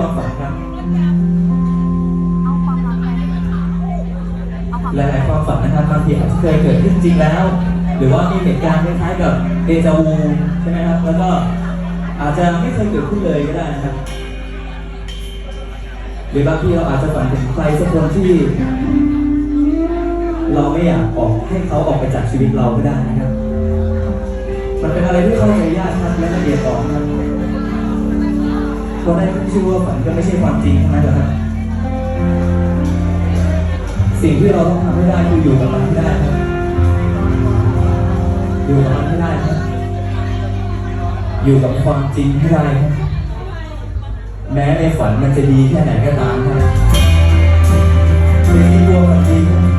ความฝันครับเอาความรักไปเอาความหลายๆความฝันนะครับบางทีอาจจะเคยเกิดขึ้นจริงแล้ว หรือว่ามีเหตุการณ์คล้ายๆกับเดจาวูใช่ไหมครับ แล้วก็อาจจะไม่เคยเกิดขึ้นเลยก็ได้นะครับ หรือบางทีเราอาจจะฝันถึงใครสักคนที่ เราไม่อยากออกให้เขาออกไปจากชีวิตเราก็ได้นะครับ มันเป็นอะไรที่เข้าใจยากครับและละเอียดอ่อนครับ เพราได้ขึ้นชื่อว่าฝันก็ไม่ใช่ความจริงทั้งนั้นแหละครับสิ่งที่เราต้องทำให้ได้คืออยู่กับมันให้ได้ครับ อยู่กับมันให้ได้ครับ อยู่กับความจริงให้ได้ครับแม้ในฝันมันจะดีแค่ไหนก็ตามครับอย่าคิดว่ามันดีครับ